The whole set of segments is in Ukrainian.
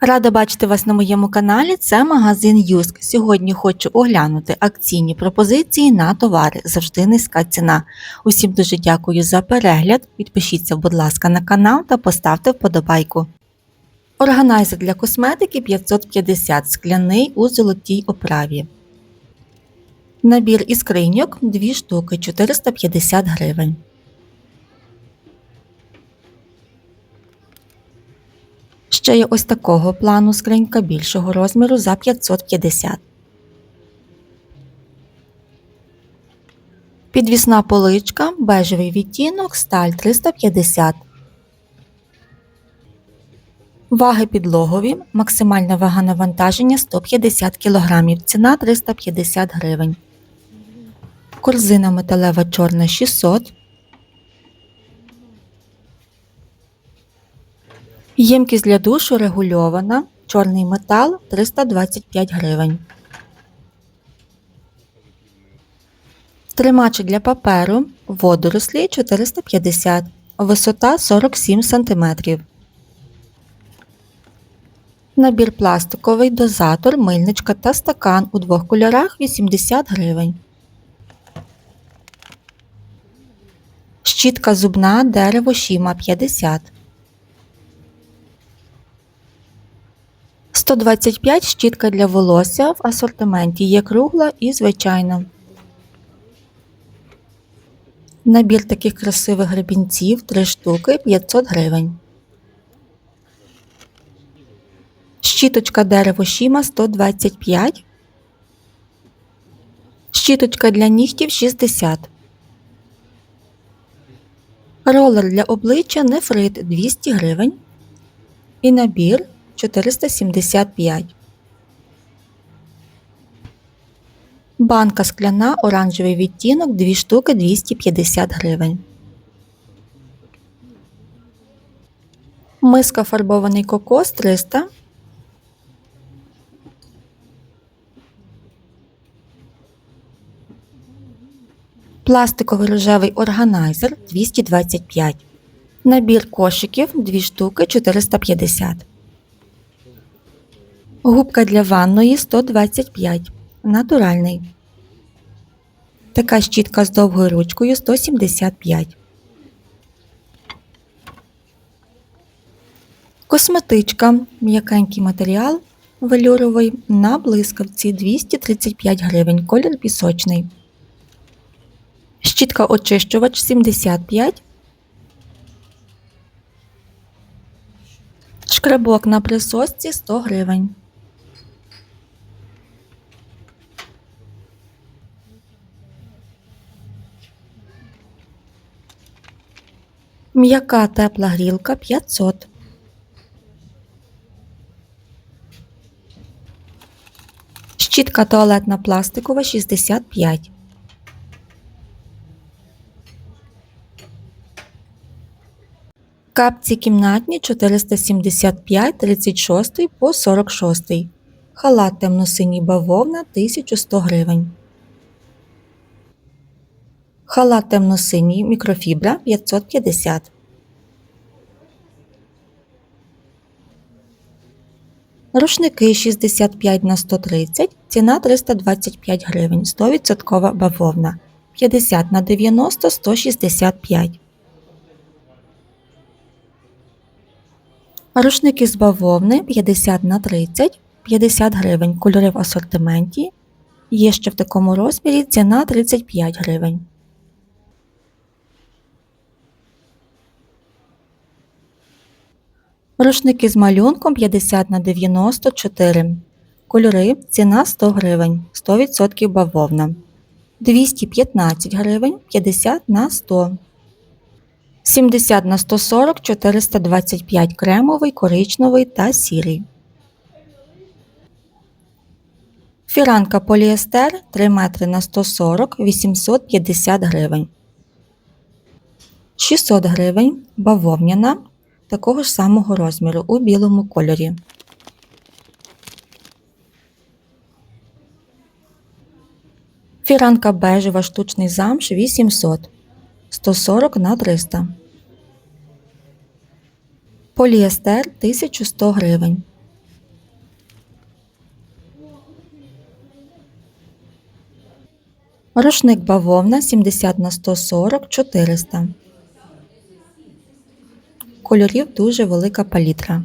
Рада бачити вас на моєму каналі. Це магазин Юск. Сьогодні хочу оглянути акційні пропозиції на товари. Завжди низька ціна. Усім дуже дякую за перегляд. Підпишіться, будь ласка, на канал та поставте вподобайку. Органайзер для косметики 550 скляний у золотій оправі. Набір із скриньок 2 штуки 450 гривень. Ще є ось такого плану скринька більшого розміру за 550. Підвісна поличка, бежевий відтінок, сталь 350. Ваги підлогові, максимальна вага навантаження 150 кг, ціна 350 гривень. Корзина металева чорна 600 Ємкість для душу регульована. Чорний метал 325 гривень. Тримачі для паперу. Водорослі 450. Висота 47 см. Набір пластиковий, дозатор, мильничка та стакан у двох кольорах 80 гривень. Щітка зубна дерево Шіма 50 125 щітка для волосся в асортименті є кругла і звичайна. Набір таких красивих гребінців 3 штуки 500 гривень. Щіточка дерево Шіма 125. Щіточка для нігтів 60. Ролер для обличчя нефрит 200 гривень. І набір 475. Банка скляна оранжевий відтінок 2 штуки 250 гривень. Миска фарбований кокос 300. Пластиковий рожевий органайзер 225. Набір кошиків 2 штуки 450. Губка для ванної 125. Натуральний. Така щітка з довгою ручкою 175. Косметичка. М'якенький матеріал велюровий на блискавці 235 гривень. Колір пісочний. Щітка очищувач 75. Шкребок на присосці 100 гривень. М'яка тепла грілка 500. Щітка туалетна пластикова 65. Капці кімнатні 475 36 по 46. Халат темно-синій бавовна 1100 гривень. Халат темно-синій мікрофібра 550. Рушники 65 на 130, ціна 325 гривень, 100% бавовна. 50 на 90 165. Рушники з бавовни 50 на 30, 50 гривень. Кольори в асортименті. Є ще в такому розмірі ціна 35 гривень. Рушники з малюнком 50 на 94. Кольори ціна 100 гривень, 100% бавовна. 215 гривень 50 на 100. 70 на 140 425 кремовий, коричневий та сірий. Фіранка поліестер 3 метри на 140 850 гривень. 600 гривень бавовняна такого ж самого розміру у білому кольорі. Фіранка бежева штучний замш 800 140 на 300 Поліестер 1100 гривень. Рушник бавовна 70 на 140 400 Кольорів дуже велика палітра.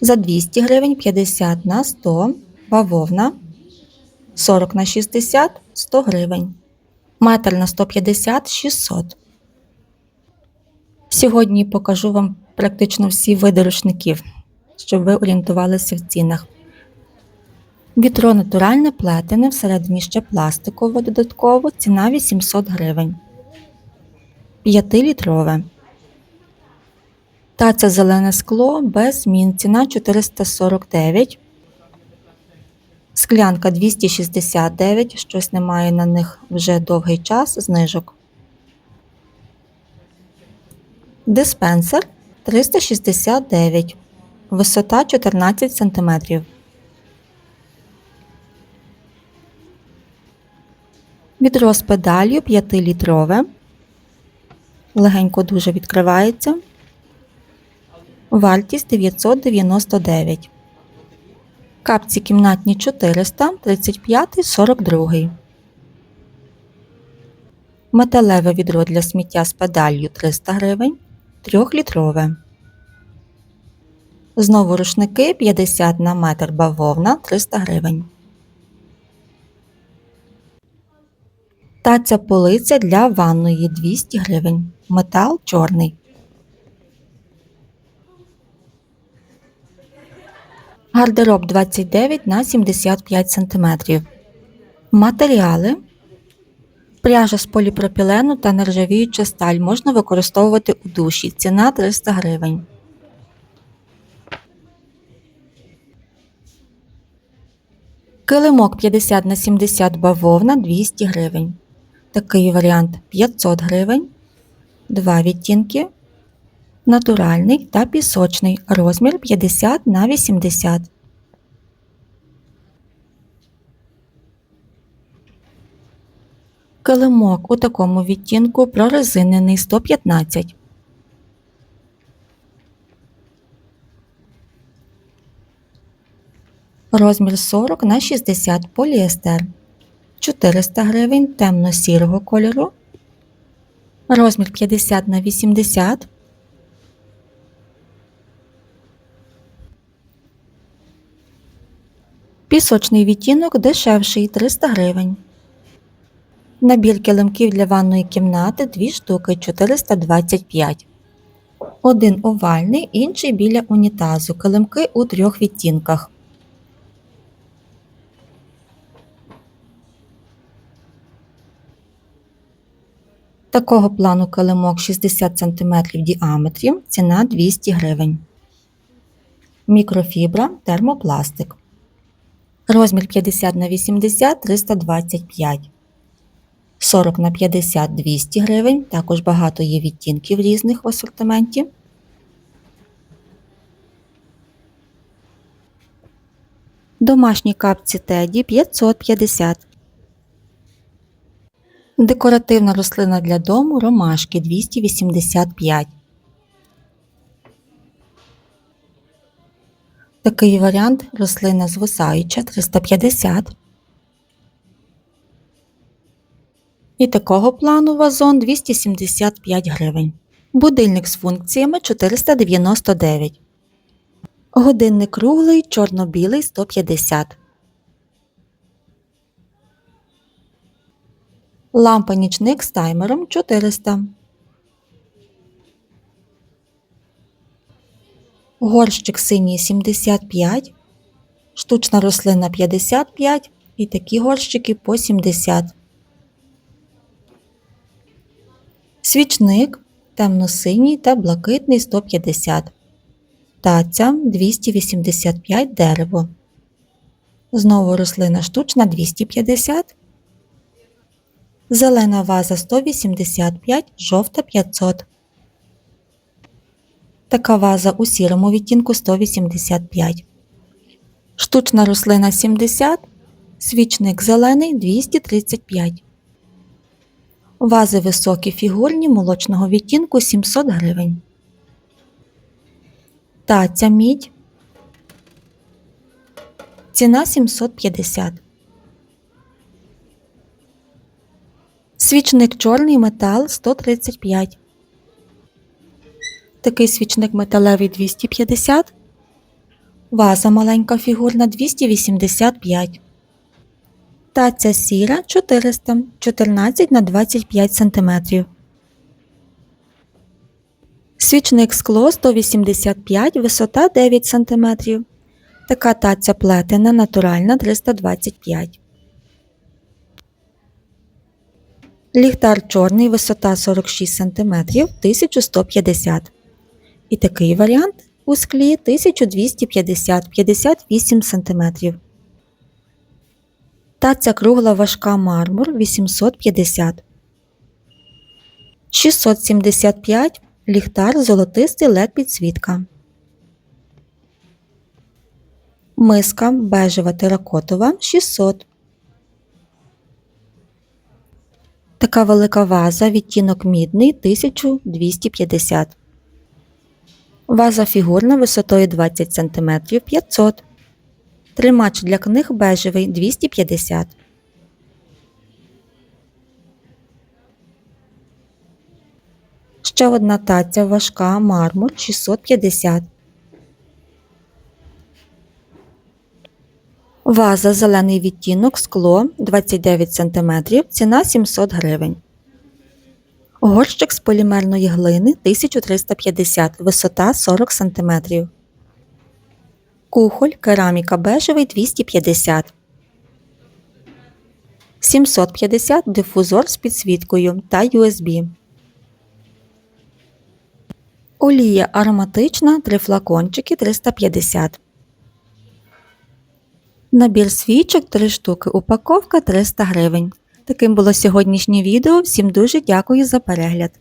За 200 гривень 50 на 100 бавовна 40 на 60 100 гривень. Метр на 150 600. Сьогодні покажу вам практично всі види рушників, щоб ви орієнтувалися в цінах. Вітро натуральне плетене, всередині ще пластикове додатково, ціна 800 гривень. 5-літрове. Таця зелене скло без змін. Ціна 449. Склянка 269. Щось немає на них вже довгий час. Знижок. Диспенсер 369. Висота 14 см. Відро з педалью 5-літрове. Легенько дуже відкривається. Вартість 999. Капці кімнатні 400, 35, 42. Металеве відро для сміття з педалью 300 гривень. 3-літрове. Знову рушники 50 на метр бавовна 300 гривень. Таця полиця для ванної 200 гривень. Метал чорний. Гардероб 29 на 75 см. Матеріали. Пряжа з поліпропілену та нержавіюча сталь можна використовувати у душі. Ціна 300 гривень. Килимок 50 на 70 бавовна 200 гривень. Такий варіант 500 гривень. Два відтінки. Натуральний та пісочний. Розмір 50 на 80. Килимок у такому відтінку прорезинений 115. Розмір 40 на 60 поліестер. 400 гривень темно-сірого кольору. Розмір 50 на 80. Пісочний відтінок дешевший 300 гривень. Набір килимків для ванної кімнати 2 штуки 425. Один овальний, інший біля унітазу. Килимки у трьох відтінках. Такого плану килимок 60 см в діаметрі, ціна 200 гривень. Мікрофібра, термопластик. Розмір 50 на 80 325. 40 на 50 200 гривень. Також багато є відтінків різних в асортименті. Домашні капці Теді 550. Декоративна рослина для дому ромашки 285. Такий варіант рослина звисаюча 350. І такого плану вазон 275 гривень. Будильник з функціями 499. Годинник круглий, чорно-білий 150. Лампа нічник з таймером 400. Горщик синій 75. Штучна рослина 55 і такі горщики по 70. Свічник темно-синій та блакитний 150. Таця 285 дерево. Знову рослина штучна 250. Зелена ваза 185, жовта 500. Така ваза у сірому відтінку 185. Штучна рослина 70. Свічник зелений 235. Вази високі фігурні молочного відтінку 700 гривень. Таця мідь. Ціна 750. Свічник чорний метал 135. Такий свічник металевий 250. Ваза маленька фігурна 285. Таця сіра 400 14 на 25 см. Свічник скло 185, висота 9 см. Така таця плетена натуральна 325. Ліхтар чорний, висота 46 см 1150. І такий варіант у склі 1250 58 см. Таця кругла важка мармур 850. 675 ліхтар золотистий лед підсвітка. Миска бежева теракотова 600. Така велика ваза відтінок мідний 1250. Ваза фігурна висотою 20 см 500. Тримач для книг бежевий 250. Ще одна таця важка мармур 650. Ваза зелений відтінок скло 29 см, ціна 700 гривень. Горщик з полімерної глини 1350, висота 40 см. Кухоль кераміка бежевий 250. 750 дифузор з підсвіткою та USB. Олія ароматична 3 флакончики 350. Набір свічок 3 штуки. Упаковка 300 гривень. Таким було сьогоднішнє відео. Всім дуже дякую за перегляд.